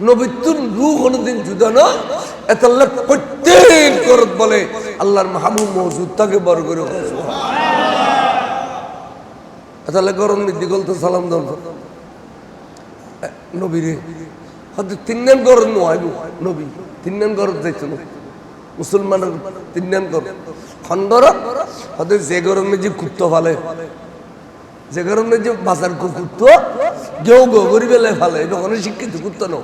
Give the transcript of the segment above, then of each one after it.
নবীতুন এত আল্লাহ প্রত্যেক করত বলে, আল্লাহর তাকে বড় করে গরম সালাম নবীরে হয়তো তিনজন গরম নয় নবী। তিনজন গরম যাইতো মুসলমানের তিনজন গরম। খন্দর হয়তো যে গরমে যে কুত্ত ফালে। যে কারণে যে বাজার কুকুত্ত কেউ গো গরিবেলে ফালে এটা কোনো শিক্ষিত কুত্ত ন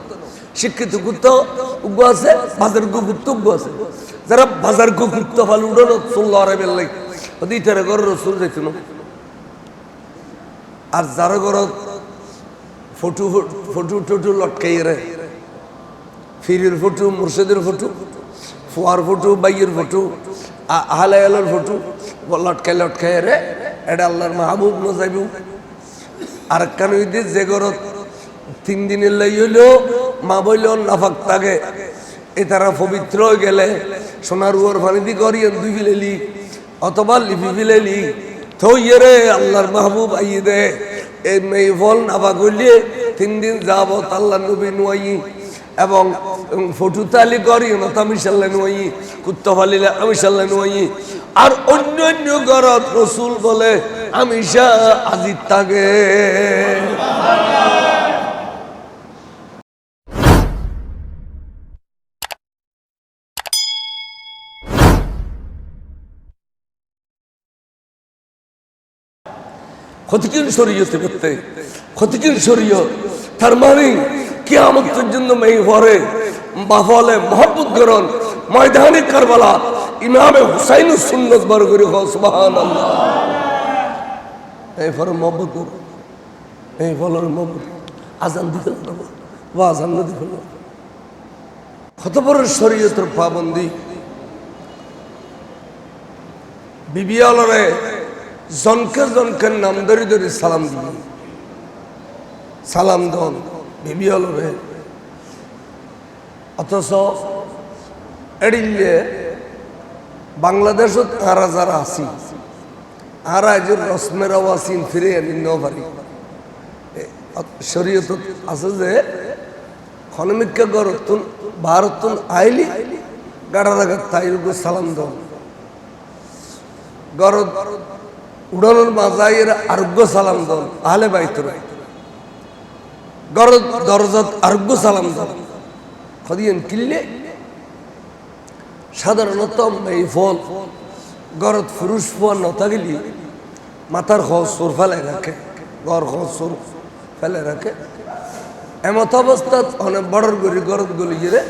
শিক্ষিত কুত্ত উগ্র আছে, বাজার কুকুত্ত উগ্র আছে। যারা বাজার কুকুত্ত ফালে উড়ানো চল্লা আরে বেললাই ওদের ঘর রসুল যাইতো আর ঘর ফটো ফটো লটকাই রে। ফিরির ফটো, মুর্শিদের ফটো, ফুয়ার ফটো, বাইয়ের ফটো আহলে আলোর ফটো লটকাই লটকাই রে। এটা আল্লাহর মাহবুব ন যাইব আর কান হইতে যে ঘরত তিন দিনের লাই হইলেও মা বইল নাফাক থাকে এ তারা পবিত্র হয়ে গেলে, সোনার উয়ার পানি দি করিয়ে দুই ফিলেলি অথবা লিপি ফিলেলি থইয়ে রে, আল্লাহর মাহবুব আইয়ে দে। এই মেয়ে ফল নাফাক হইলে, তিন দিন যাবত আল্লাহ নবী নুয়াই, এবং ফটু তালি করি আমি সাল্লাহ নুয়াই, কুত্ত ফালিলে আমি সাল্লাহ নুয়াই। আর অন্য অন্য গরত রসুল বলে আমি আজিত থাকে ক্ষতিকিন শরীয়তে করতে ক্ষতিকিন শরীয় তার মানে কি আমতের জন্য মেয়ে ভরে বাফলে মহব্বত করন। ময়দানে কারবালা ইমামে হুসাইন সুন্নত বার করে সুবহান এই ফলে মহব্বত করো। এই ফলের মহব্বত। আজান দিতে পারব। বা আজান না দিতে পারব। কত বড় শরীয়তের পাবন্দি। বিবিয়ালরে জনকে জনকের নাম ধরে ধরে সালাম দিবি। সালাম দন বিবিয়ালরে অথচ এড়িলে বাংলাদেশত আরা যারা আছি আর আজের রসমেরাও আসিন ফিরে আনি নভারি শরীয়ত আছে যে খনমিকা গরতুন ভারতুন আইলি গাড়া রাখা তাইরুকু সালাম দন গরদ উড়ানোর মাজাইয়ের আরোগ্য সালাম দন আহলে বাইতর গরদ দরজাত আরোগ্য সালাম দন খদিয়েন কিল্লে, সাধারণত এই ফল গরত ফুরুষ ফুয়ার নতা গেলি মাথার খোঁজ সোর ফেলে রাখে গর খোঁজ সোর ফেলে রাখে এমত অবস্থাত অনেক বড়র গরি গরত গলি গিয়ে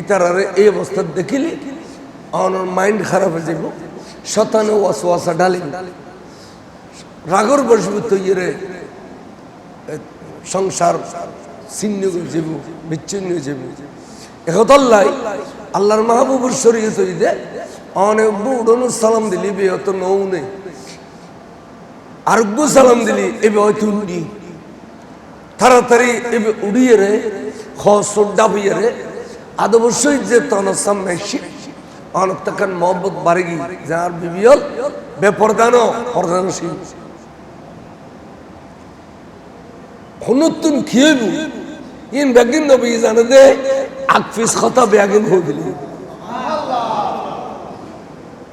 ইতারারে এই অবস্থাত দেখিলি অনর মাইন্ড খারাপ হয়ে যাব, শতানে ওয়াসওয়াসা ডালি রাগর বসবে তৈরে সংসার ছিন্ন যাব, বিচ্ছিন্ন যাব। এহতাল্লাই আল্লাহর মাহবুবুর শরীয় তৈরি অনেক বুড়ন সালাম দিলি, বে অত নৌ নেই। আরোগ্য সালাম দিলি এবে হয়তো উড়ি। তাড়াতাড়ি এবে উড়িয়ে রে খসর ডাবিয়ে রে। আদ অবশ্যই যে তনসাম মেশি অনেক তখন মহব্বত বাড়ে গি যার বিবিয়ল বেপরদানো পর্দানশীল হনুতুন খিয়েবু ইন বেগিন নবী জানে দে আকফিস কথা বেগিন হয়ে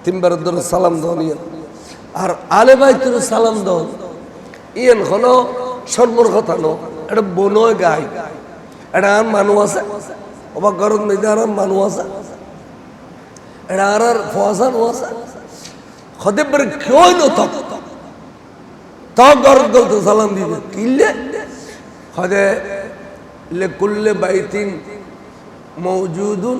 তিনবার ধরে সালাম দন ইয়ান আর আলে সালাম হলো সর্বর কথা ন, এটা বনয় গাই। এটা আর মানুষ আছে। গরম আর মানুষ আছে। এটা আর আর আছে। কেউ তা সালাম দিবে। কিনলে খদে লেকুল্লে বাইতিন মৌজুদুন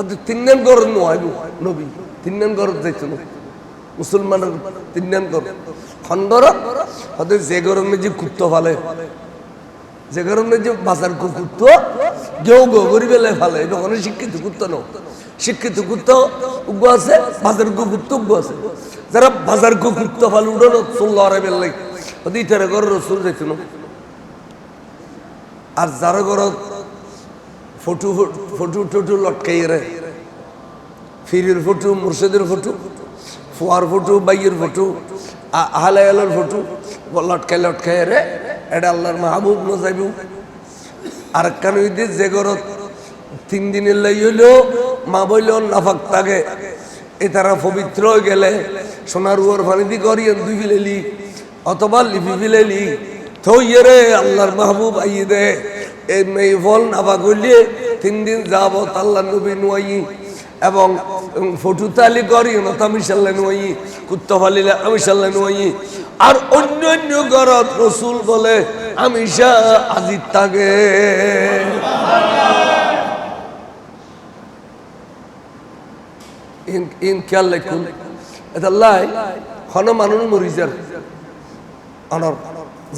হয়তো তিনজন গরম নয় নবী তিনজন গরম যাইতো না মুসলমানের তিনজন গরম খন্দর হয়তো যে গরমে যে কুত্ত ফালে যে গরমে যে বাজার বেলায় ফালে ওখানে শিক্ষিত কুত্ত ন শিক্ষিত কুত্ত উগ্র আছে বাজার গু কুত্ত উগ্র আছে যারা বাজার গু কুত্ত ফাল উড়ানো চল লড়ে বেলাই ওদি তেরে ঘর রসুল না আর যারা ঘর ফটো ফটো, টটু লটকাই রে ফিরির ফটো মুর্শিদের ফটো ফুয়ার ফটো বাইয়ের ফটো আহলে আলোর ফটো লটকাই লটকাই রে এটা আল্লাহর মাহবুব নজাইবু। আর কান হইতে যে ঘরত তিন দিনের লাই হইলেও মা বইল নাফাক থাকে এ তারা পবিত্র গেলে সোনার উয়ার পানি দি করিয়েন দুই ফিলেলি, অথবা লিপি ফিলেলি থইয়ে রে আল্লাহর মাহবুব আইয়ে দে। এই মেয়ে ফল নাফা করলে তিন দিন যাব আল্লাহ নবী নুয়াই এবং ফটু তালি করি নতা মিশাল্লা নুয়াই কুত্ত ফালিলে আমি সাল্লা নুয়াই আর অন্য অন্য গরত রসুল বলে, আমি আজিত থাকে ইন খেয়াল রাখুন, এটা লাই হন মানুষ মরিজার, অনর,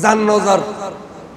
জান নজার।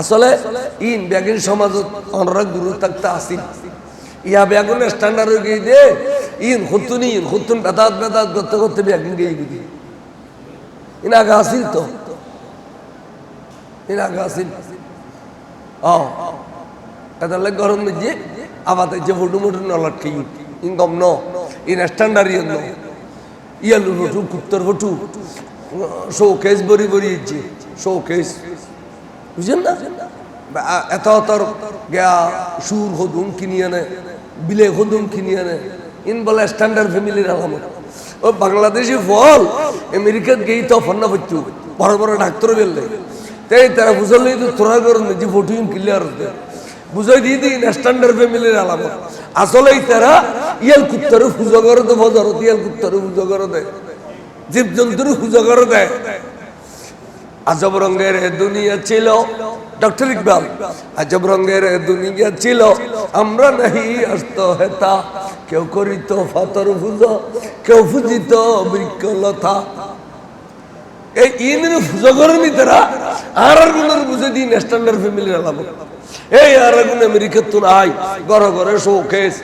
আসলে ইন ব্যাগিন সমাজত অনরা গুরু থাকতে আসি ইয়া ব্যাগুন স্ট্যান্ডার্ড গিয়ে দে, ইন হুতুন ইন হুতুন বেদাত বেদাত করতে করতে ব্যাগিন গিয়ে গিয়ে ইন আগে আসিল তো? ইন আগে আসিল? ও তাহলে গরম যে আবার যে ফুটু মুটু নলট খেয়ে ইন গম ন, ইন স্ট্যান্ডার্ড ইয়ে ন ইয়ালু ফুটু কুত্তর ফুটু শো কেস বরি বরি ইচ্ছে বুঝছেন না? এত অতর গা সুর হদুম কিনি আনে বিলে হদুম কিনি আনে ইন বলে স্ট্যান্ডার্ড ফ্যামিলির আলামত। ও বাংলাদেশি ফল, আমেরিকাত গেই তো ফন্না হইতু বড় বড় ডাক্তার বেললে। তাই তারা বুঝলে তো তোরা করেন যে ফটো ক্লিয়ার হতে। বুঝাই দিয়ে দিই স্ট্যান্ডার্ড ফ্যামিলির আলামত। আসলেই তারা ইয়াল কুত্তরে পুজো করে তো বজরত ইয়াল কুত্তরে পুজো দেয় জীব জন্তুর পুজো করে দেয় আজব রঙের দুনিয়া ছিল। ডক্টর ইকবাল, আজব রঙের দুনিয়া ছিল। আমরা নাহি আসত হেতা, কেউ করিত ফাতর পুজো কেউ ফুজিত বৃক্ষলতা এই ইনের আর আরগুলোর বুঝে দিন ফ্যামিলির আলাপ। এই আর গুণ আমেরিকার নাই ঘরে ঘরে শোকেস।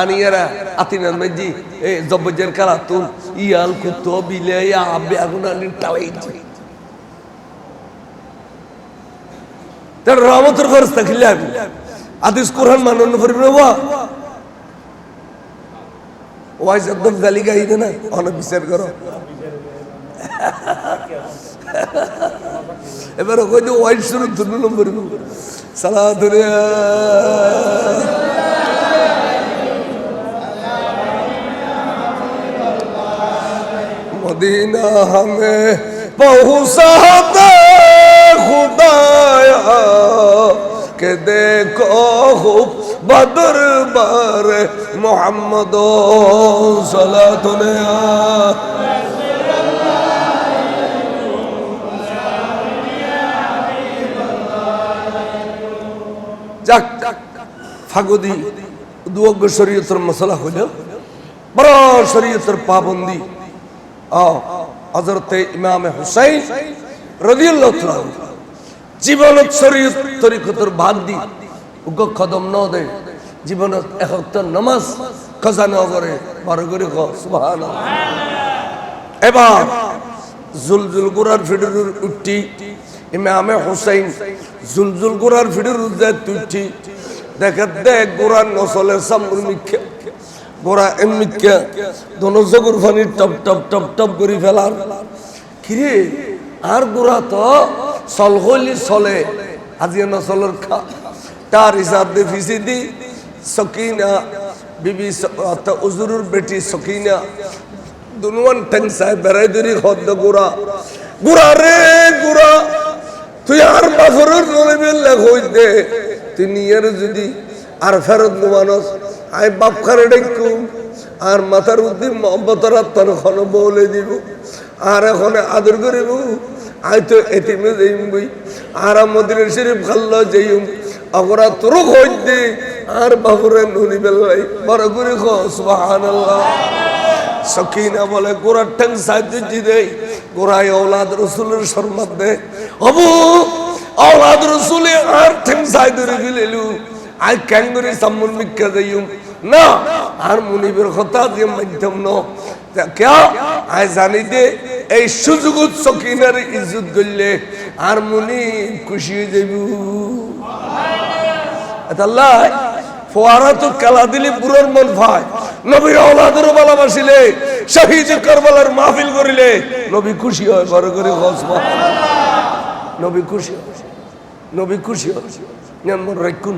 আনিয়ারা আতিনার মেজি এই জব্বজের কালাতুন, ইয়াল কুতো বিলে আবে আগুন আনি তার রহমতের খরচ থাকিলে আমি আদিস কোরআন মানন না ওয়াইজ একদম জালি গাইদে না অনেক বিচার করো। এবার ওকে যে ওয়াইজ শুরু সালা দুনিয়া মদিনা হামে পৌঁছাতে কে দেখো খুব বদর বার মোহাম্মদ সলাতনেয়া ফাগুদি দুয়োগ্য শরীয়তের মশলা হইল বড় পাবন্দি হজরতে ইমাম হুসাইন জীবনত শরীয়ত তরিকতর বাদ দি উগ্র কদম ন দে। জীবনত একত্তর নমাজ কজা ন করে বড় করে সুবহান এবার জুলজুল গুরার ফিডুর উঠি ইমামে হুসাইন জুলজুল গুরার ফিডুর উদ্দায় তুঠি দেখে দেখ গুরার নসলের সামুর মিখ্যা। গোড়া এমনিকে দোনো জগুর টপ টপ টপ টপ করে ফেলার। কিরে, আর গোড়া তো চল হইলি চলে। আজি নচলের খা তার হিসাব দিয়ে ফিসি দি সকিনা বিবি উজুরুর বেটি সকিনা দুনুয়ান টেংসায় বেড়াই দরি হদ্দ গোড়া। গোড়া রে গোড়া, তুই আর বাফরের নলে বেলে হই দে। তুই নিয়ের যদি আর ফেরত মানুষ আই বাপ খারে ডেকুম আর মাথার উদ্দিন মহব্বতর আত্মার খন বলে দিব আর এখন আদর করিব আই তো এতিমে যাইম আর মদিনের শরীফ খাল্লা যাইম। অগরা তোর হইতে আর বাহুরে নুনি বেলাই বড় করে খান সকিনা বলে গোড়ার ঠ্যাং সাহায্য দেয় গোড়ায় ওলাদ রসুলের সম্মান দে। অবু ওলাদ রসুলে আর ঠ্যাং সাহায্য গিলেলু। আই ক্যাঙ্গুরি সাম্মুন মিক্কা যাইম। না, আর মুনিবের কথা দিয়ে মাধ্যম ন। কেয়া? আই জানি দে। এই সুযোগ সকিনার ইজ্জত করলে আর মুনি খুশি হয়ে যাইব। আল্লাহ, ফোয়ারা তো কালা দিলে বুড়োর মন ভাই। নবীর ওলাদের ভালোবাসিলে, শহীদ করবালার মাহফিল করিলে। নবী খুশি হয়, বড় করে নবী খুশি নবী খুশি হয়। যেমন রাখুন।